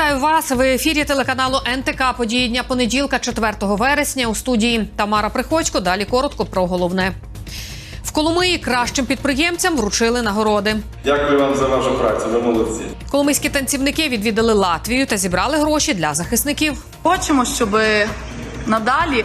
Вітаю вас в ефірі телеканалу НТК. Події дня понеділка, 4 вересня. У студії Тамара Приходько. Далі коротко про головне. В Коломиї кращим підприємцям вручили нагороди. Дякую вам за вашу працю. Ви молодці. Коломийські танцівники відвідали Латвію та зібрали гроші для захисників. Хочемо, щоб надалі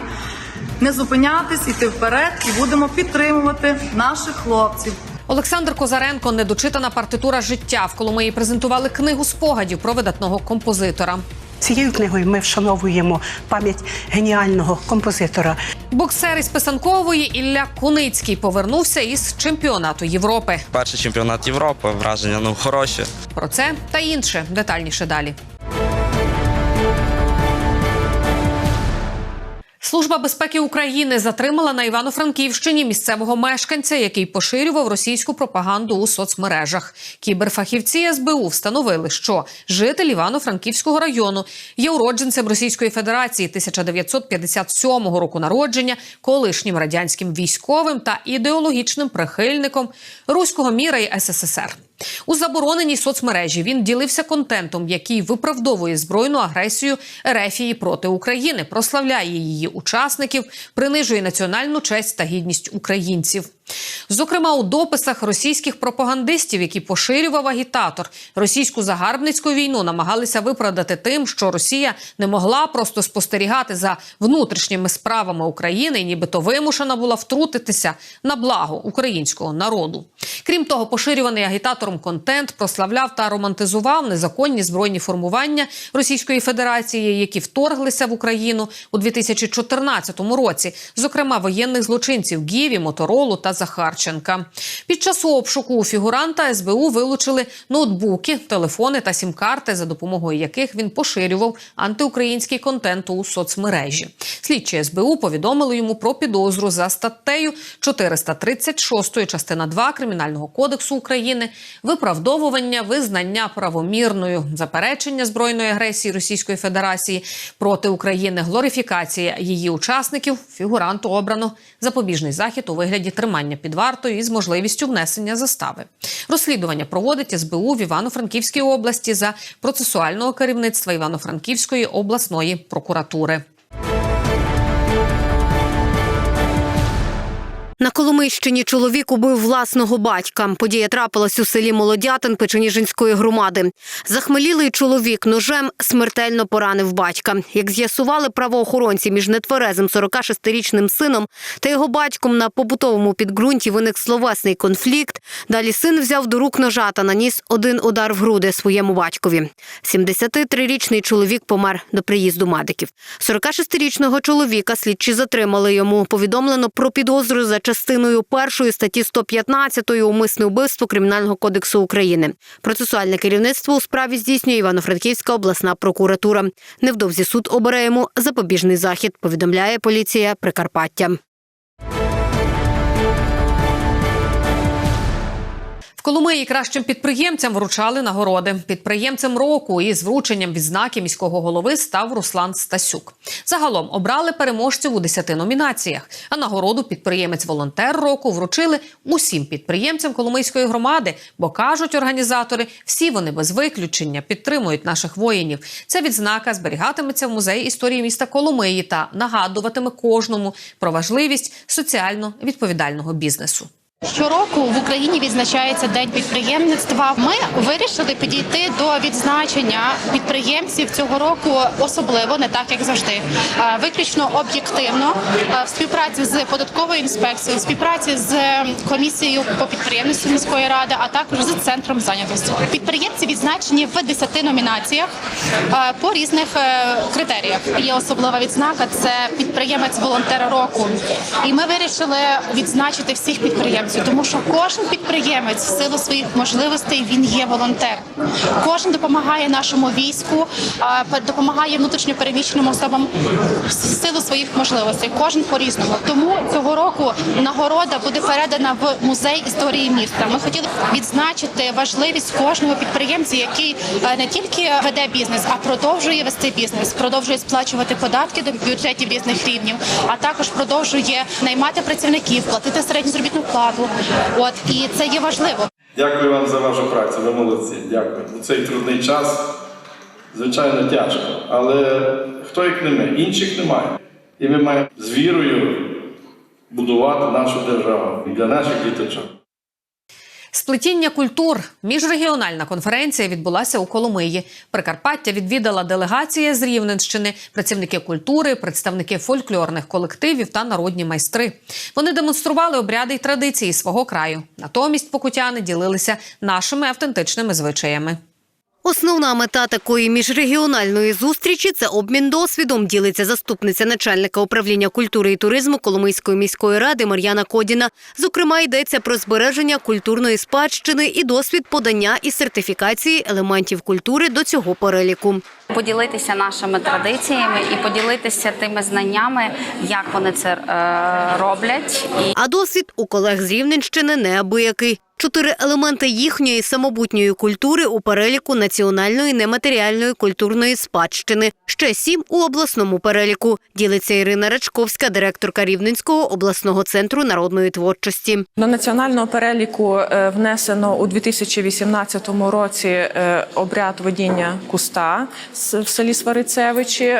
не зупинятись, іти вперед, і будемо підтримувати наших хлопців. Олександр Козаренко, недочитана партитура життя. В Коломиї презентували книгу спогадів про видатного композитора. Цією книгою ми вшановуємо пам'ять геніального композитора. Боксер із писанкової Ілля Куницький повернувся із чемпіонату Європи. Перший чемпіонат Європи, враження ну хороші. Про це та інше детальніше далі. Служба безпеки України затримала на Івано-Франківщині місцевого мешканця, який поширював російську пропаганду у соцмережах. Кіберфахівці СБУ встановили, що житель Івано-Франківського району є уродженцем Російської Федерації 1957 року народження, колишнім радянським військовим та ідеологічним прихильником руського міра і СССР. У забороненій соцмережі він ділився контентом, який виправдовує збройну агресію Ерефії проти України, прославляє її учасників, принижує національну честь та гідність українців. Зокрема, у дописах російських пропагандистів, які поширював агітатор, російську загарбницьку війну намагалися виправдати тим, що Росія не могла просто спостерігати за внутрішніми справами України, і нібито вимушена була втрутитися на благо українського народу. Крім того, поширюваний агітатором контент прославляв та романтизував незаконні збройні формування Російської Федерації, які вторглися в Україну у 2014 році, зокрема воєнних злочинців Гіві, Моторолу та Захарченка. Під час обшуку у фігуранта СБУ вилучили ноутбуки, телефони та сім-карти, за допомогою яких він поширював антиукраїнський контент у соцмережі. Слідчі СБУ повідомили йому про підозру за статтею 436 частина 2 Кримінального кодексу України виправдовування визнання правомірною заперечення збройної агресії Російської Федерації проти України, глорифікація її учасників. Фігуранту обрано запобіжний захід у вигляді тримання під вартою із можливістю внесення застави. Розслідування проводить СБУ в Івано-Франківській області за процесуального керівництва Івано-Франківської обласної прокуратури. На Коломийщині чоловік убив власного батька. Подія трапилась у селі Молодятин Печеніжинської громади. Захмелілий чоловік ножем смертельно поранив батька. Як з'ясували правоохоронці між нетверезим 46-річним сином та його батьком на побутовому підґрунті виник словесний конфлікт. Далі син взяв до рук ножа та наніс один удар в груди своєму батькові. 73-річний чоловік помер до приїзду медиків. 46-річного чоловіка слідчі затримали йому. Повідомлено про підозру за частиною першої статті 115 умисне вбивство Кримінального кодексу України. Процесуальне керівництво у справі здійснює Івано-Франківська обласна прокуратура. Невдовзі суд обере йому запобіжний захід. Повідомляє поліція Прикарпаття. Коломиї кращим підприємцям вручали нагороди. Підприємцем року із врученням відзнаки міського голови став Руслан Стасюк. Загалом обрали переможців у 10 номінаціях. А нагороду підприємець-волонтер року вручили усім підприємцям Коломийської громади, бо кажуть організатори, всі вони без виключення підтримують наших воїнів. Ця відзнака зберігатиметься в музеї історії міста Коломиї та нагадуватиме кожному про важливість соціально відповідального бізнесу. Щороку в Україні відзначається день підприємництва. Ми вирішили підійти до відзначення підприємців цього року особливо, не так як завжди, виключно об'єктивно в співпраці з податковою інспекцією, в співпраці з комісією по підприємництву міської ради, а також з центром зайнятості. Підприємці відзначені в 10 номінаціях по різних е, критеріях. Є особлива відзнака це підприємець волонтер року. І ми вирішили відзначити всіх підприємців, тому що кожен підприємець в силу своїх можливостей він є волонтер. Кожен допомагає нашому війську, допомагає внутрішньопереміщеним особам в силу своїх можливостей. Кожен по різному. Тому цього року нагорода буде передана в музей історії міста. Ми хотіли відзначити важливість кожного підприємця, який е, не тільки веде бізнес, а продовжує вести бізнес, продовжує сплачувати податки до бюджетів різних рівнів, а також продовжує наймати працівників, платити середню заробітну плату. От і це є важливо. Дякую вам за вашу працю. Ви молодці. Дякую. У цей трудний час Звичайно, тяжко. Але хто як не ми? Інших немає. І ми маємо з вірою будувати нашу державу для наших діточок. Сплетіння культур. Міжрегіональна конференція відбулася у Коломиї. Прикарпаття відвідала делегація з Рівненщини, працівники культури, представники фольклорних колективів та народні майстри. Вони демонстрували обряди й традиції свого краю. Натомість покутяни ділилися нашими автентичними звичаями. Основна мета такої міжрегіональної зустрічі це обмін досвідом. Ділиться заступниця начальника управління культури і туризму Коломийської міської ради Мар'яна Кодіна. Зокрема, йдеться про збереження культурної спадщини і досвід подання і сертифікації елементів культури до цього переліку. поділитися нашими традиціями і поділитися тими знаннями, як вони це е, роблять. А досвід у колег з Рівненщини неабиякий. Чотири елементи їхньої самобутньої культури у переліку національної нематеріальної культурної спадщини. Ще сім у обласному переліку. Ділиться Ірина Рачковська, директорка Рівненського обласного центру народної творчості. До національного переліку е, внесено у 2018 році е, обряд водіння куста в селі Сварицевичі.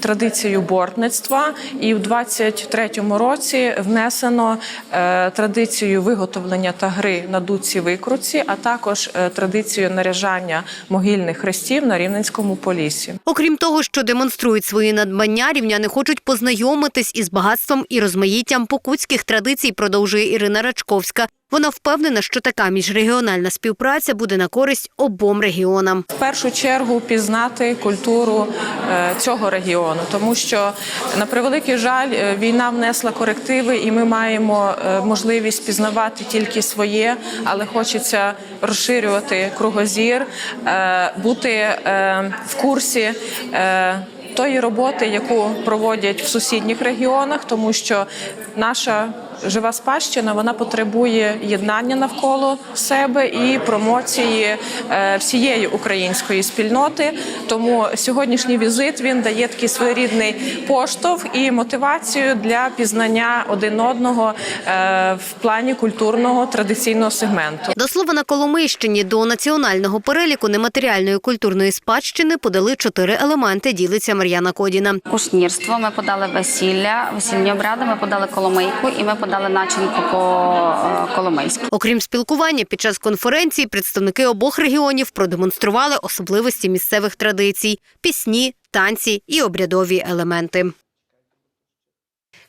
Традицію бортництва, і в 23-му році внесено е, традицію виготовлення та гри на дудці викрутці, а також е, традицію наряжання могильних хрестів на Рівненському полісі. Окрім того, що демонструють свої надбання, рівняни хочуть познайомитись із багатством і розмаїттям покутських традицій, продовжує Ірина Рачковська. Вона впевнена, що така міжрегіональна співпраця буде на користь обом регіонам. В першу чергу пізнати культуру е, цього регіону, тому що на превеликий жаль, е, війна внесла корективи, і ми маємо е, можливість пізнавати тільки своє, але хочеться розширювати кругозір, бути в курсі. Тої роботи, яку проводять в сусідніх регіонах, тому що наша жива спадщина вона потребує єднання навколо себе і промоції е, всієї української спільноти. Тому сьогоднішній візит він дає такий своєрідний поштовх і мотивацію для пізнання один одного е, в плані культурного традиційного сегменту. До слова, на Коломийщині до національного переліку нематеріальної культурної спадщини подали чотири елементи. Ділиться Мар'яна Кодіна. кушнірство ми подали весілля, весільні обряди, ми подали коломийку і ми подали начинку по е. Окрім спілкування, під час конференції представники обох регіонів продемонстрували особливості місцевих традицій, пісні, танці і обрядові елементи.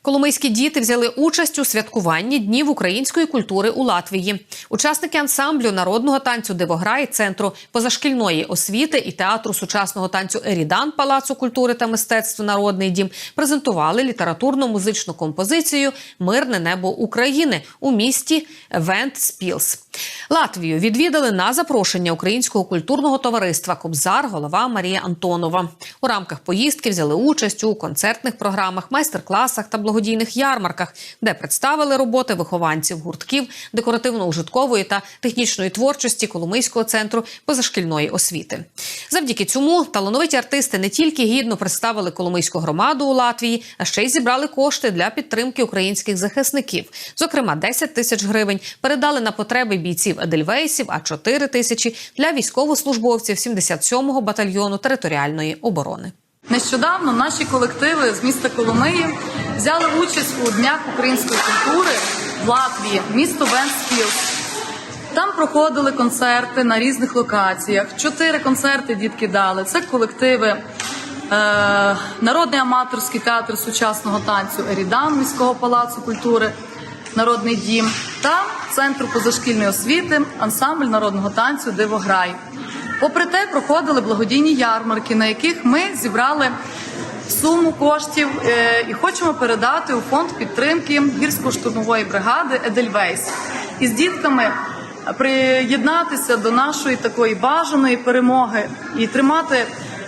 Коломийські діти взяли участь у святкуванні днів української культури у Латвії. Учасники ансамблю народного танцю Дивограй, центру позашкільної освіти і театру сучасного танцю Ерідан Палацу культури та мистецтв Народний дім презентували літературно-музичну композицію Мирне небо України у місті Вентспілс. Латвію відвідали на запрошення Українського культурного товариства Кобзар, голова Марія Антонова. У рамках поїздки взяли участь у концертних програмах, майстер-класах та благодійних ярмарках, де представили роботи вихованців гуртків декоративно-ужиткової та технічної творчості Коломийського центру позашкільної освіти. Завдяки цьому талановиті артисти не тільки гідно представили Коломийську громаду у Латвії, а ще й зібрали кошти для підтримки українських захисників. Зокрема, 10 тисяч гривень передали на потреби бійців Едельвейсів, а 4 тисячі для військовослужбовців 77-го батальйону територіальної оборони. Нещодавно наші колективи з міста Коломиї взяли участь у Днях української культури в Латвії, місто Венспілс. Там проходили концерти на різних локаціях. Чотири концерти дітки дали. Це колективи. Е, Народний аматорський театр сучасного танцю Ерідан міського палацу культури, Народний дім та Центру позашкільної освіти, ансамбль народного танцю Дивограй. Попри те, проходили благодійні ярмарки, на яких ми зібрали суму коштів е, і хочемо передати у фонд підтримки гірсько-штурмової бригади Едельвейс. І з дітками приєднатися до нашої такої бажаної перемоги і тримати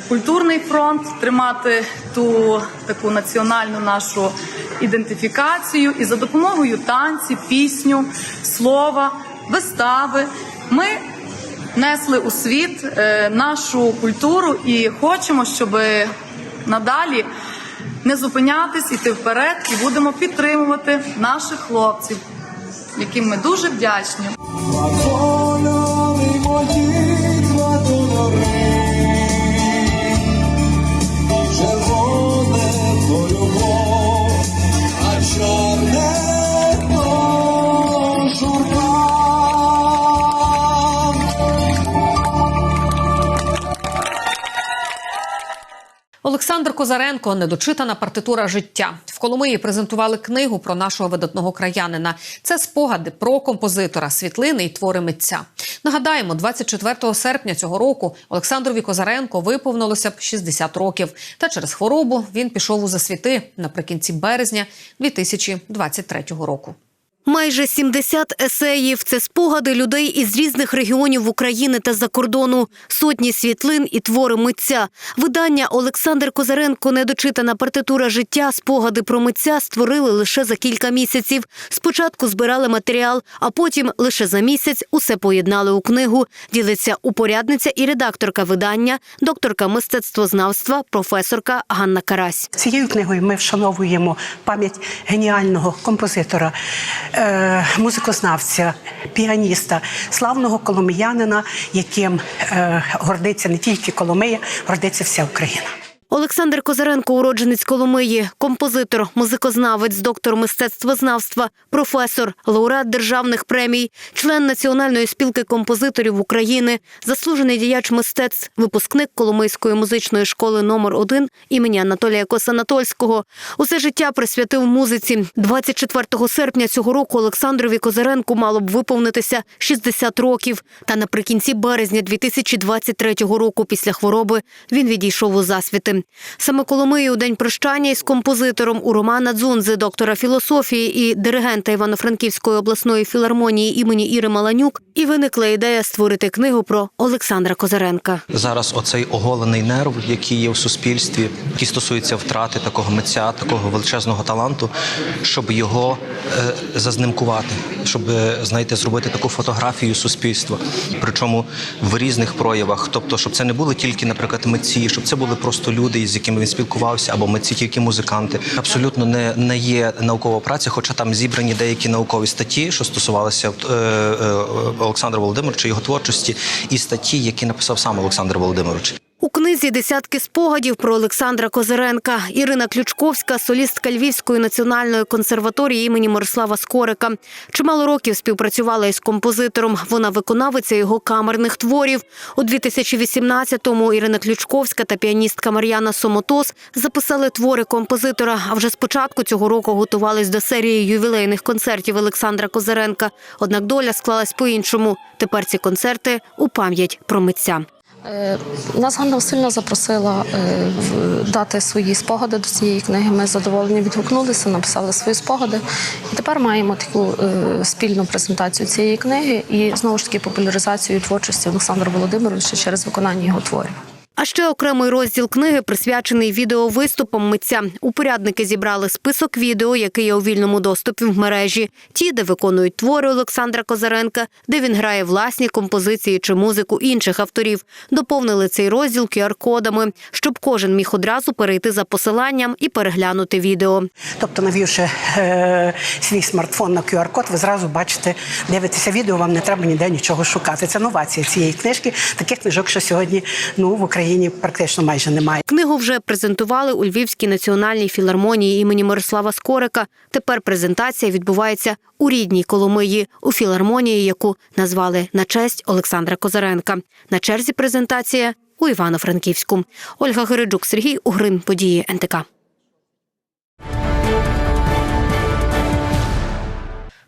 культурний фронт, тримати ту таку національну нашу ідентифікацію і за допомогою танці, пісню, слова, вистави ми несли у світ е, нашу культуру і хочемо, щоб надалі не зупинятись, іти вперед, і будемо підтримувати наших хлопців, яким ми дуже вдячні. Олександр Козаренко недочитана партитура життя. В Коломиї презентували книгу про нашого видатного краянина. Це спогади про композитора, світлини і твори митця. Нагадаємо, 24 серпня цього року Олександрові Козаренко виповнилося б 60 років. Та через хворобу він пішов у засвіти наприкінці березня 2023 року. Майже 70 есеїв – це спогади людей із різних регіонів України та за кордону, сотні світлин і твори митця. Видання Олександр Козаренко «Недочитана партитура життя. Спогади про митця» створили лише за кілька місяців. Спочатку збирали матеріал, а потім лише за місяць усе поєднали у книгу. Ділиться упорядниця і редакторка видання, докторка мистецтвознавства, професорка Ганна Карась. Цією книгою ми вшановуємо пам'ять геніального композитора, е, музикознавця, піаніста, славного коломиянина, яким е, гордиться не тільки Коломия, гордиться вся Україна. Олександр Козаренко, уродженець Коломиї, композитор, музикознавець, доктор мистецтвознавства, професор, лауреат державних премій, член Національної спілки композиторів України, заслужений діяч мистецтв, випускник Коломийської музичної школи номер 1 імені Анатолія Косанатольського. Усе життя присвятив музиці. 24 серпня цього року Олександрові Козаренку мало б виповнитися 60 років. Та наприкінці березня 2023 року після хвороби він відійшов у засвіти. Саме Коломиї у день прощання із композитором у Романа Дзунзи, доктора філософії і диригента Івано-Франківської обласної філармонії імені Іри Маланюк, і виникла ідея створити книгу про Олександра Козаренка. Зараз оцей оголений нерв, який є в суспільстві, який стосується втрати такого митця, такого величезного таланту, щоб його е, зазнимкувати, щоб е, знаєте, зробити таку фотографію суспільства. Причому в різних проявах, тобто, щоб це не були тільки, наприклад, митці, щоб це були просто люди, з якими він спілкувався, або митці, тільки музиканти. Абсолютно не, не є наукова праця, хоча там зібрані деякі наукові статті, що стосувалися е, е, Олександра Володимировича, його творчості, і статті, які написав сам Олександр Володимирович. Книзі десятки спогадів про Олександра Козиренка. Ірина Ключковська, солістка Львівської національної консерваторії імені Мирослава Скорика. Чимало років співпрацювала із композитором. Вона виконавиця його камерних творів. У 2018-му Ірина Ключковська та піаністка Мар'яна Сомотос записали твори композитора. А вже з початку цього року готувались до серії ювілейних концертів Олександра Козиренка. Однак доля склалась по-іншому. Тепер ці концерти у пам'ять про митця. Е, Нас Ганна сильно запросила е, дати свої спогади до цієї книги. Ми задоволені відгукнулися, написали свої спогади. І тепер маємо таку е, спільну презентацію цієї книги і знову ж таки популяризацію творчості Олександра Володимировича через виконання його творів. А ще окремий розділ книги присвячений відеовиступам митця. Упорядники зібрали список відео, який є у вільному доступі в мережі. Ті, де виконують твори Олександра Козаренка, де він грає власні композиції чи музику інших авторів. Доповнили цей розділ QR-кодами, щоб кожен міг одразу перейти за посиланням і переглянути відео. Тобто, навівши е, свій смартфон на QR-код, ви зразу бачите, дивитеся відео, вам не треба ніде нічого шукати. Це новація цієї книжки. Таких книжок, що сьогодні ну, в Україні практично майже немає. Книгу вже презентували у Львівській національній філармонії імені Мирослава Скорика. Тепер презентація відбувається у рідній Коломиї, у філармонії, яку назвали на честь Олександра Козаренка. На черзі презентація у Івано-Франківську. Ольга Гериджук, Сергій Угрин. Події НТК.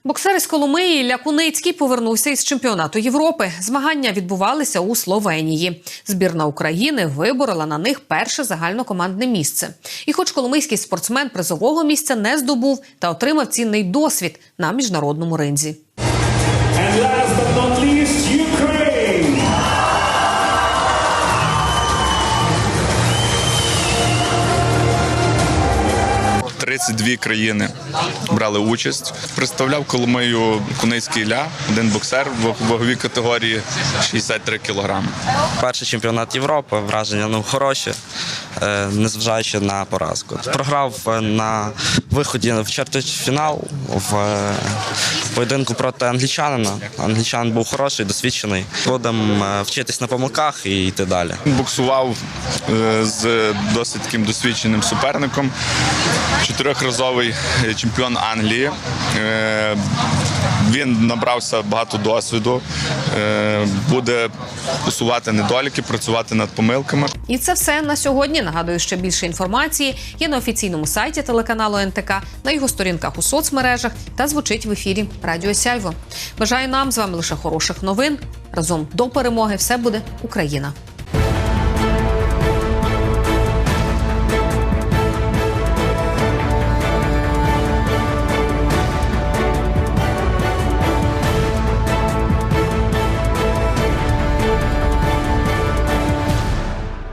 Боксер із Коломиї Ілля Куницький повернувся із чемпіонату Європи. Змагання відбувалися у Словенії. Збірна України виборола на них перше загальнокомандне місце. І, хоч коломийський спортсмен призового місця не здобув та отримав цінний досвід на міжнародному ринзі. 32 країни брали участь. Представляв Коломию Куницький Ілля, один боксер в ваговій категорії 63 кілограми. Перший чемпіонат Європи, враження ну хороші, е, незважаючи на поразку. Програв е, на виході в чвертьфінал в е, поєдинку проти англічанина. Англічанин був хороший, досвідчений. Будемо е, вчитись на помилках і йти далі. Боксував е, з досить таким досвідченим суперником. Чотирьохразовий е, чемпіон Англії. Він набрався багато досвіду, буде усувати недоліки, працювати над помилками. І це все на сьогодні. Нагадую, що більше інформації є на офіційному сайті телеканалу НТК, на його сторінках у соцмережах та звучить в ефірі Радіо Сяйво. Бажаю нам з вами лише хороших новин. Разом до перемоги все буде Україна.